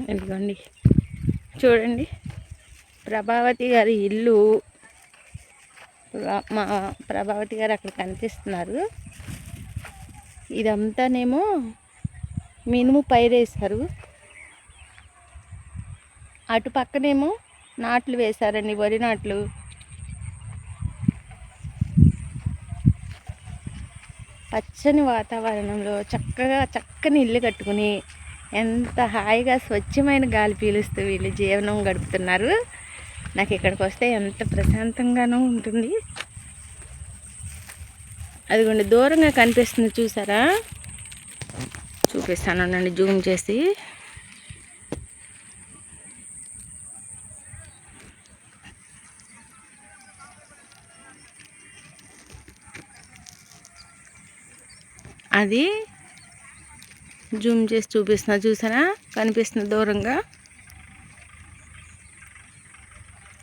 ఇదిగోండి. చూడండి. ప్రభావతి గారి ఇల్లు. మా ప్రభావతి గారు అక్కడ కనిపిస్తున్నారు. ఇదంతానేమో మినుము పైరేశారు. అటు పక్కనేమో నాట్లు వేశారండి వరి నాట్లు. పచ్చని వాతావరణంలో చక్కగా చక్కని ఇల్లు కట్టుకుని ఎంత హాయిగా స్వచ్ఛమైన గాలి పీలుస్తూ వీళ్ళు జీవనం గడుపుతున్నారు. నాకు ఇక్కడికి వస్తే ఎంత ప్రశాంతంగానూ ఉంటుంది. అదిగోండి దూరంగా కనిపిస్తుంది చూసారా? చూపిస్తాను నన్ను జూమ్ చేసి. అది జూమ్ చేసి చూపిస్తున్నా చూసారా? కనిపిస్తుంది దూరంగా.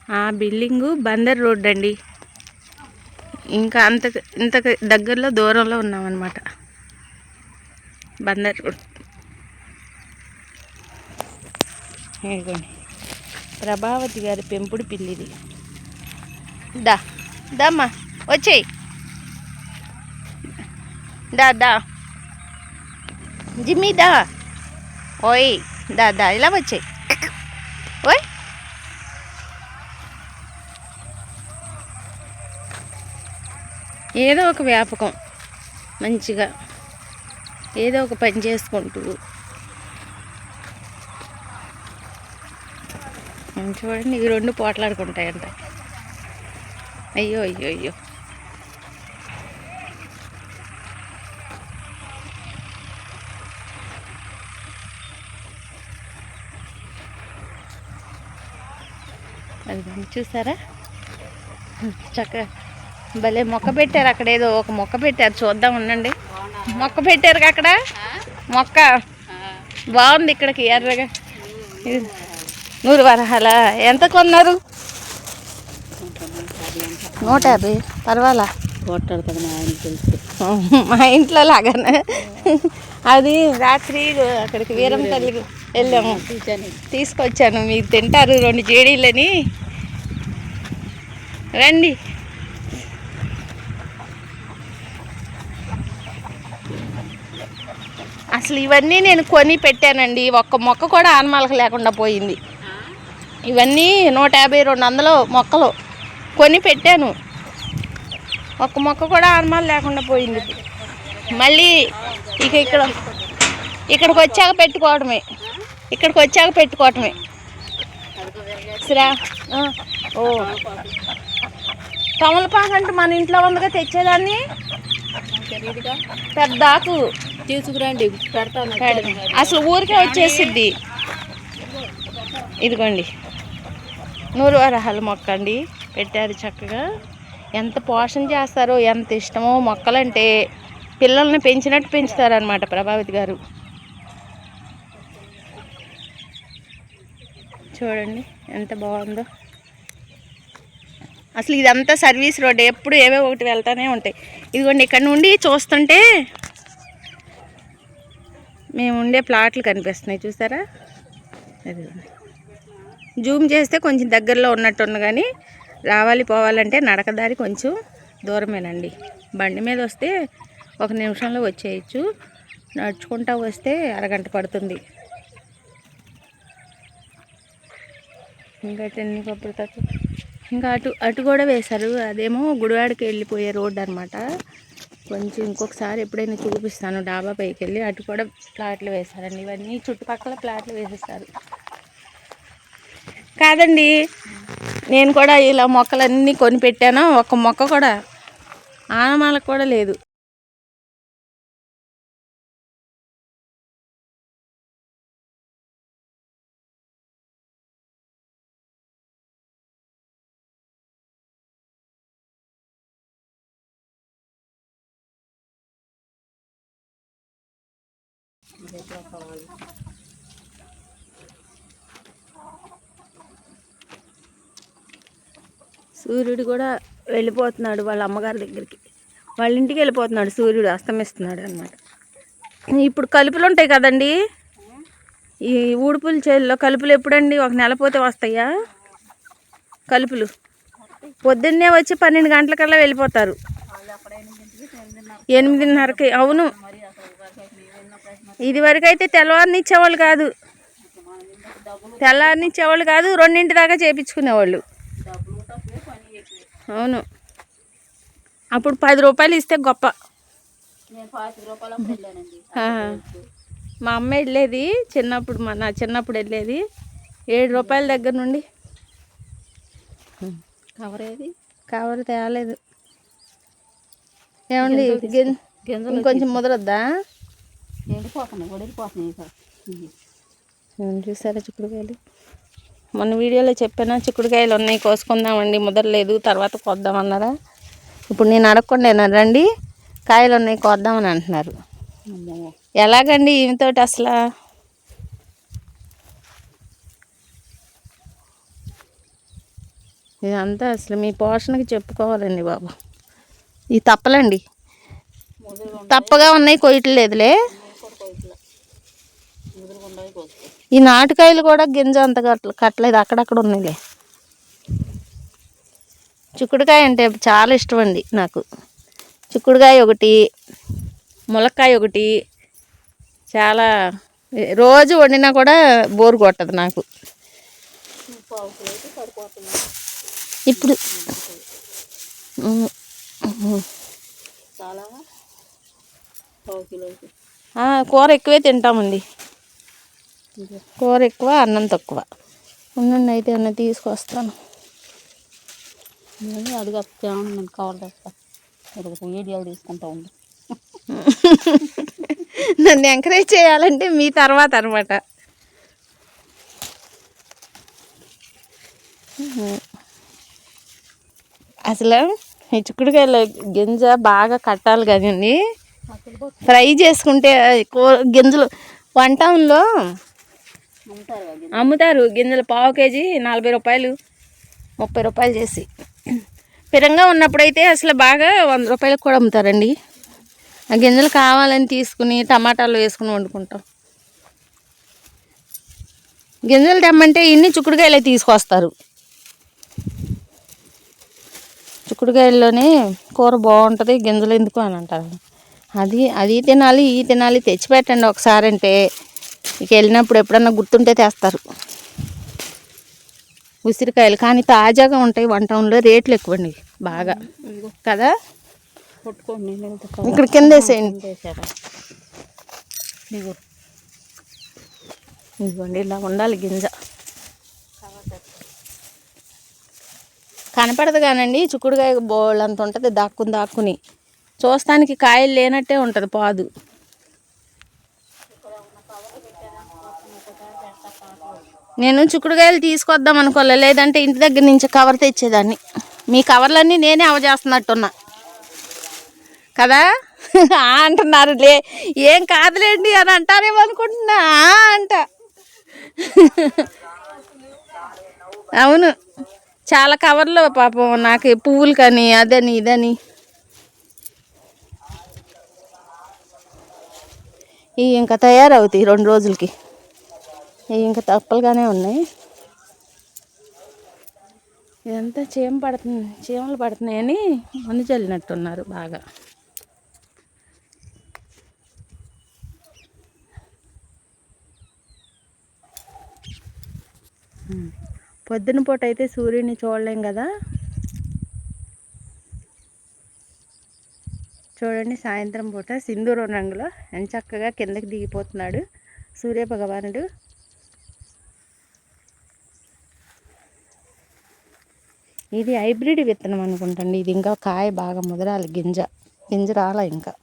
ఆ బిల్డింగు బందర్ రోడ్ అండి. ఇంకా అంత ఇంత దగ్గరలో దూరంలో ఉన్నామన్నమాట. బందర్ రోడ్. ఇదిగోండి. ప్రభావతి గారి పెంపుడు పిల్లిది దా దమ్మా వచ్చేయి. దా దా. జిమ్మి దా. ఓయ్ దా దా ఇలా వచ్చాయి ఓయ్. ఏదో ఒక వ్యాపకం. మంచిగా ఏదో ఒక పని చేసుకుంటూ. చూడండి ఈ రెండు పోట్లాడుకుంటాయంట. అయ్యో అయ్యో అయ్యో. అది చూసారా? చక్కగా భలే మొక్క పెట్టారు అక్కడ. ఏదో ఒక మొక్క పెట్టారు. చూద్దాం ఉండండి. మొక్క పెట్టారు అక్కడ? మొక్క. బాగుంది ఇక్కడికి ఎర్రగా. నూరు వరహాల ఎంత కొన్నారు? నూట యాభై. పర్వాలా? మా మా ఇంట్లో లాగానే. అది రాత్రి అక్కడికి వీరం తల్లికి వెళ్ళాము. తీసుకొచ్చాను. మీరు తింటారు రెండు జేడీలని. రండి. అసలు ఇవన్నీ నేను కొని పెట్టానండి. ఒక్క మొక్క కూడా ఆనమాలకు లేకుండా పోయింది. ఇవన్నీ నూట యాభై రెండు వందలు మొక్కలు కొని పెట్టాను. ఒక్క మొక్క కూడా ఆనమాలు లేకుండా పోయింది. మళ్ళీ ఇక ఇక్కడ ఇక్కడికి వచ్చాక పెట్టుకోవడమే ఇక్కడికి వచ్చాక పెట్టుకోవటమే. శ్రా ఓ. తమలపాకు అంటే మన ఇంట్లో ఉందిగా తెచ్చేదాన్ని. పెద్ద ఆకు. తీసుకురండి పెడతాను. అసలు ఊరికే వచ్చేసిద్ది. ఇదిగోండి. నూరు వరహాల మొక్క అండి. పెట్టారు చక్కగా. ఎంత పోషణ చేస్తారో ఎంత ఇష్టమో మొక్కలంటే పిల్లల్ని పెంచినట్టు పెంచుతారనమాట ప్రభావతి గారు. చూడండి ఎంత బాగుందో. అసలు ఇదంతా సర్వీస్ రోడ్ ఎప్పుడు ఏవో ఒకటి వెళ్తూనే ఉంటాయి. ఇదిగోండి ఇక్కడ నుండి చూస్తుంటే మేము ఉండే ప్లాట్లు కనిపిస్తున్నాయి చూసారా? అదిగోండి జూమ్ చేస్తే కొంచెం దగ్గరలో ఉన్నట్టున్న కానీ రావాలి పోవాలంటే నడకదారి కొంచెం దూరమేనండి. బండి మీద వస్తే ఒక నిమిషంలో వచ్చేయచ్చు. నడుచుకుంటా వస్తే అరగంట పడుతుంది. ఇంకా టెన్ని కొబ్బరి తట్టు ఇంకా అటు అటు కూడా వేశారు. అదేమో గుడివాడకి వెళ్ళిపోయే రోడ్ అనమాట కొంచెం ఇంకొకసారి ఎప్పుడైనా చూపిస్తాను డాబా పైకి వెళ్ళి. అటు కూడా ప్లాట్లు వేశారండి. ఇవన్నీ చుట్టుపక్కల ప్లాట్లు వేసేస్తారు. కాదండి నేను కూడా ఇలా మొక్కలన్నీ కొని పెట్టాను. ఒక మొక్క కూడా ఆనమాలకు కూడా లేదు. సూర్యుడు కూడా వెళ్ళిపోతున్నాడు వాళ్ళ అమ్మగారి దగ్గరికి. వాళ్ళ ఇంటికి వెళ్ళిపోతున్నాడు సూర్యుడు అస్తమిస్తున్నాడు అనమాట ఇప్పుడు కలుపులు ఉంటాయి కదండి? ఈ ఊడుపుల చేతిలో కలుపులు ఎప్పుడండి? ఒక నెల పోతే వస్తాయా? కలుపులు. పొద్దున్నే వచ్చి పన్నెండు గంటలకల్లా వెళ్ళిపోతారు. ఎనిమిదిన్నరకి. అవును. ఇది వరకు అయితే తెల్లవారిని ఇచ్చేవాళ్ళు కాదు. తెల్లారిని ఇచ్చేవాళ్ళు కాదు రెండింటి దాకా చేపించుకునేవాళ్ళు. అవును. అప్పుడు పది రూపాయలు ఇస్తే గొప్ప. మా అమ్మ వెళ్ళేది చిన్నప్పుడు మా నా చిన్నప్పుడు వెళ్ళేది. ఏడు రూపాయల దగ్గర నుండి. కవర్ ఏది? కవర్ తేలేదు. ఏమండి ఇంకొంచెం ముదరద్దా? ఎండిపోతున్నాయి చూసారా చిక్కుడుకాయలు? మొన్న వీడియోలో చెప్పానా చిక్కుడుకాయలు ఉన్నాయి కోసుకుందామండి ముదరలేదు తర్వాత కోద్దామన్నారా ఇప్పుడు నేను అడగకుండా రండి కాయలు ఉన్నాయి కోద్దామని అంటున్నారు. ఎలాగండి ఈమెతోటి అసలు? ఇదంతా అసలు మీ పోషణకి చెప్పుకోవాలండి బాబు. ఈ తప్పలండి. తప్పగా ఉన్నాయి కొయ్యట్లేదులే కూడా కోయిట్లా ముదురు ఉండవి కోసుకో ఈ నాటుకాయలు కూడా గింజ అంత కట్ల కట్టలేదు. అక్కడక్కడ ఉన్నాయిలే. చిక్కుడుకాయ అంటే చాలా ఇష్టం అండి నాకు. చిక్కుడుకాయ ఒకటి ములక్కాయ ఒకటి చాలా రోజు వండినా కూడా బోరు కొట్టదు నాకు. ఇప్పుడు కూర ఎక్కువే తింటామండి. కూర ఎక్కువ అన్నం తక్కువ. ఉండండి అయితే అన్న తీసుకొస్తాను. నేను ఒక వీడియోలు తీసుకుంటా ఉండు. నన్ను ఎంకరేజ్ చేయాలంటే మీ తర్వాత అనమాట అసలు ఈ చిక్కుడుకాయల గింజ బాగా కట్టాలి కదండి. ఫ్రై చేసుకుంటే గింజలు టౌన్లో అమ్ముతారు. గింజలు పావు కేజీ నలభై రూపాయలు ముప్పై రూపాయలు చేసి. స్థిరంగా ఉన్నప్పుడైతే అసలు బాగా వంద రూపాయలకు కూడా అమ్ముతారండి. ఆ గింజలు కావాలని తీసుకుని టమాటాలు వేసుకుని వండుకుంటాం. గింజలు తెమ్మంటే ఇన్ని చిక్కుడుకాయలే తీసుకొస్తారు. చిక్కుడుకాయల్లోనే కూర బాగుంటుంది గింజలు ఎందుకు అని అంటారు. అది అది తినాలి ఈ తినాలి తెచ్చిపెట్టండి ఒకసారి అంటే ఇక వెళ్ళినప్పుడు ఎప్పుడన్నా గుర్తుంటే తెస్తారు. ఉసిరికాయలు కానీ తాజాగా ఉంటాయి వన్ టౌన్లో రేట్లు ఎక్కువండి బాగా. కదా? ఇక్కడ కింద వేసేయండి. ఇదిగోండి ఇలా ఉండాలి గింజ. కనపడదు కానండి చిక్కుడుకాయ బోల్ అంత ఉంటుంది దాక్కుని దాక్కుని. చూస్తానికి కాయలు లేనట్టే ఉంటుంది పాదు. నేను చిక్కుడుకాయలు తీసుకొద్దాం అనుకోలే లేదంటే ఇంటి దగ్గర నుంచి కవర్ తెచ్చేదాన్ని. మీ కవర్లన్నీ నేనే అవజేస్తున్నట్టున్నా కదా? అంటున్నారు లే ఏం కాదులేండి అని అంటారేమో అనుకుంటున్నా అంట. అవును చాలా కవర్లు పాపం నాకు పువ్వులు కానీ అదని ఇదని. ఇంకా తయారవుతాయి రెండు రోజులకి. ఇవి ఇంకా తప్పలుగానే ఉన్నాయి. ఇదంతా చీమ పడుతుంది చీమలు పడుతున్నాయని మందు చల్లినట్టున్నారు బాగా. పొద్దున పూట అయితే సూర్యుడిని చూడలేం కదా? చూడండి సాయంత్రం పూట సింధూరం రంగులో ఎంత చక్కగా కిందకి దిగిపోతున్నాడు సూర్య భగవానుడు ఇది హైబ్రిడ్ విత్తనం అనుకుంటండి. ఇది ఇంకా కాయ బాగా ముదరాలి గింజ. గింజ రాల ఇంకా.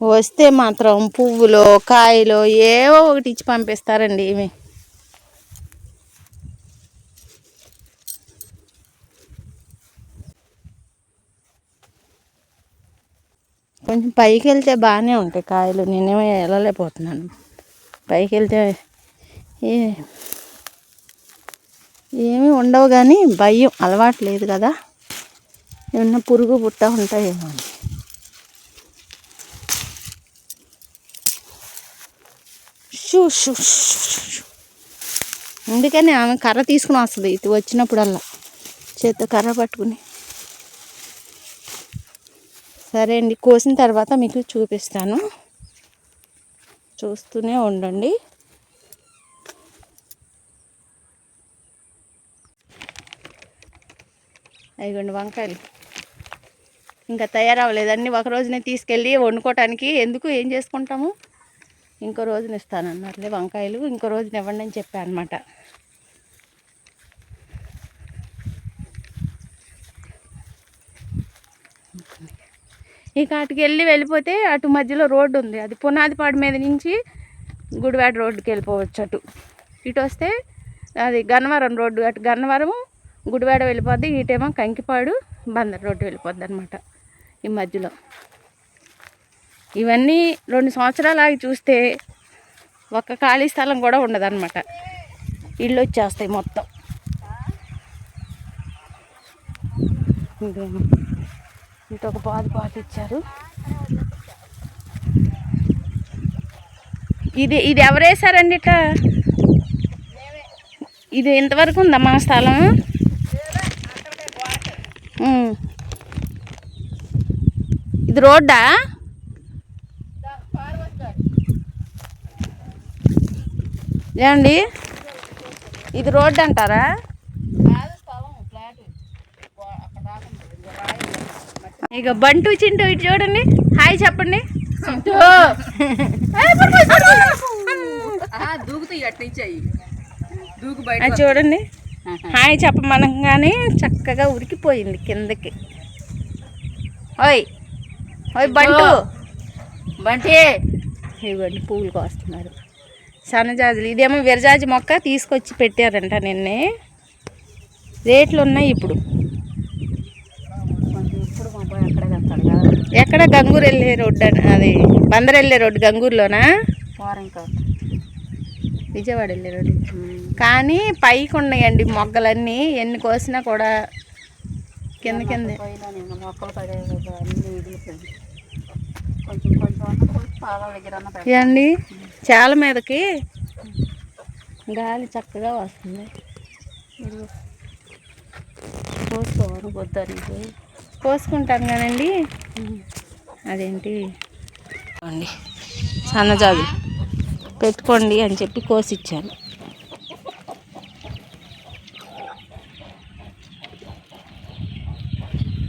వస్తే మాత్రం పువ్వులో కాయలో ఏవో ఒకటి ఇచ్చి పంపిస్తారండి ఇవి. కొంచెం పైకి వెళ్తే బాగానే ఉంటాయి కాయలు. నేనేమో వెళ్ళలేకపోతున్నాను పైకి వెళ్తే ఏ ఏమీ ఉండవు కానీ భయం అలవాటు లేదు కదా. ఏమన్నా పురుగు పుట్ట ఉంటాయేమో అని. షూ షూ. అందుకని ఆమె కర్ర తీసుకుని వస్తుంది. ఇటు వచ్చినప్పుడల్లా చేత్తో కర్ర పట్టుకుని. సరే అండి. కోసిన తర్వాత మీకు చూపిస్తాను. చూస్తూనే ఉండండి. అయిగోండి వంకాయలు. ఇంకా తయారవ్వలేదండి. ఒక రోజునే తీసుకెళ్ళి వండుకోవటానికి ఎందుకు ఏం చేసుకుంటాము? ఇంకో రోజున ఇస్తానన్నారులే వంకాయలు. ఇంకో రోజున ఇవ్వండి అని చెప్పాను అనమాట ఇక అటుకి వెళ్ళి వెళ్ళిపోతే అటు మధ్యలో రోడ్డు ఉంది. అది పునాదిపాడు మీద నుంచి గుడివాడ రోడ్డుకి వెళ్ళిపోవచ్చు అటు. ఇటు వస్తే అది గన్నవరం రోడ్డు అటు గన్నవరం గుడివాడ వెళ్ళిపోద్ది ఇటేమో కంకిపాడు బందర్ రోడ్డు వెళ్ళిపోద్ది అనమాట ఈ మధ్యలో. ఇవన్నీ రెండు సంవత్సరాలు ఆగి చూస్తే ఒక్క ఖాళీ స్థలం కూడా ఉండదన్నమాట. ఇళ్ళు వచ్చేస్తాయి మొత్తం. ఇదేమో. ఇంకొక పాదు పాత ఇచ్చారు. ఇది ఇది ఎవరు వేసారండి ఇట్లా? ఇది ఇంతవరకు ఉందా మా స్థలం? ఇది రోడ్డా? ఏమండి? ఇది రోడ్డు అంటారా ఇక బంటు చింటూ ఇటు చూడండి. హాయ్ చెప్పండి. అది చూడండి. హాయ్ చెప్పమనగానే చక్కగా ఉరికిపోయింది కిందకి. ఓయ్. ఓయ్ బంటు. బంటి. ఇవ్వండి పువ్వులు కోస్తున్నారు. సన్నజాజులు. ఇదేమో విరజాజి మొక్క తీసుకొచ్చి పెట్టారంట నిన్నే. రేట్లు ఉన్నాయి ఇప్పుడు కొంచెం ఇప్పుడు మా అబ్బాయి అక్కడే వెళ్తాడు కదా ఎక్కడ గంగూరు వెళ్ళే రోడ్డు అది బందర్ వెళ్ళే రోడ్డు గంగూరులోనా? విజయవాడ వెళ్ళే రోడ్డు. కానీ పైకి ఉన్నాయండి మొగ్గలన్నీ ఎన్ని కోసినా కూడా కింద కిందే. ఇదండి చాలా మీదకి గాలి చక్కగా వస్తుంది. కోసుకోవాలి నీకు కోసుకుంటాం కానండి అదేంటి? అండి సన్నజాజులు పెట్టుకోండి అని చెప్పి కోసిచ్చాను.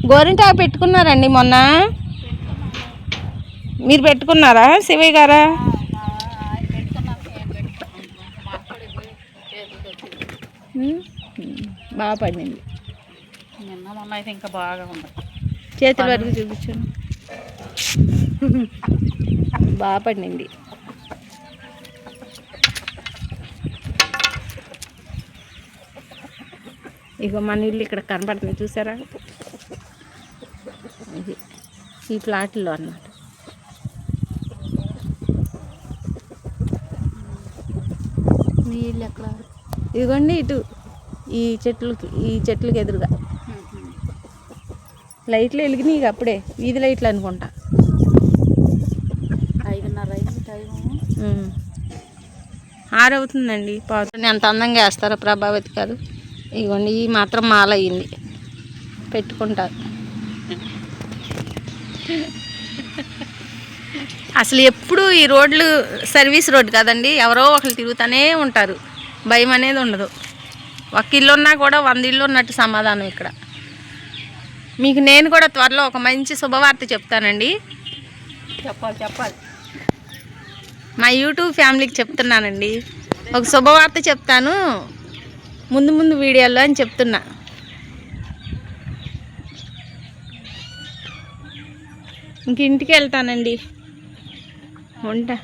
గోరింటాకు పెట్టుకున్నారండి మొన్న? మీరు పెట్టుకున్నారా శివయ్య గారా? బాగా పడింది. అయితే ఇంకా బాగా ఉంది. చేతుల వరకు చూపించాను. బాగా పడింది. ఇగో మన ఇల్లు ఇక్కడ కనపడుతుంది చూసారా? ఇది ఈ ప్లాట్లో అన్నమాట. మీ ఇల్లు ఎక్కడ? ఇదిగోండి ఇటు ఈ చెట్లకి ఈ చెట్లకి ఎదురుగా. లైట్లు వెలిగినాయి ఇక అప్పుడే. వీధి లైట్లు అనుకుంటా. ఐదున్నర అయింది టైము. ఉమ్. ఆరవుతుందండి పావుతుంది ఎంత అందంగా వేస్తారో ప్రభావతి గారు. ఇదిగోండి ఈ మాత్రం మాల పెట్టుకుంటారు అసలు ఎప్పుడు ఈ రోడ్లు సర్వీస్ రోడ్ కదండి. ఎవరో ఒకరు తిరుగుతూనే ఉంటారు. భయం అనేది ఉండదు. ఒక ఇల్లు ఉన్నా కూడా వంద ఇల్లు ఉన్నట్టు సమాధానం ఇక్కడ. మీకు నేను కూడా త్వరలో ఒక మంచి శుభవార్త చెప్తానండి. చెప్పాలి చెప్పాలి. మా యూట్యూబ్ ఫ్యామిలీకి చెప్తున్నానండి. ఒక శుభవార్త చెప్తాను. ముందు ముందు వీడియోలో అని చెప్తున్నా. ఇంక ఇంటికి వెళ్తానండి. ఉంటా.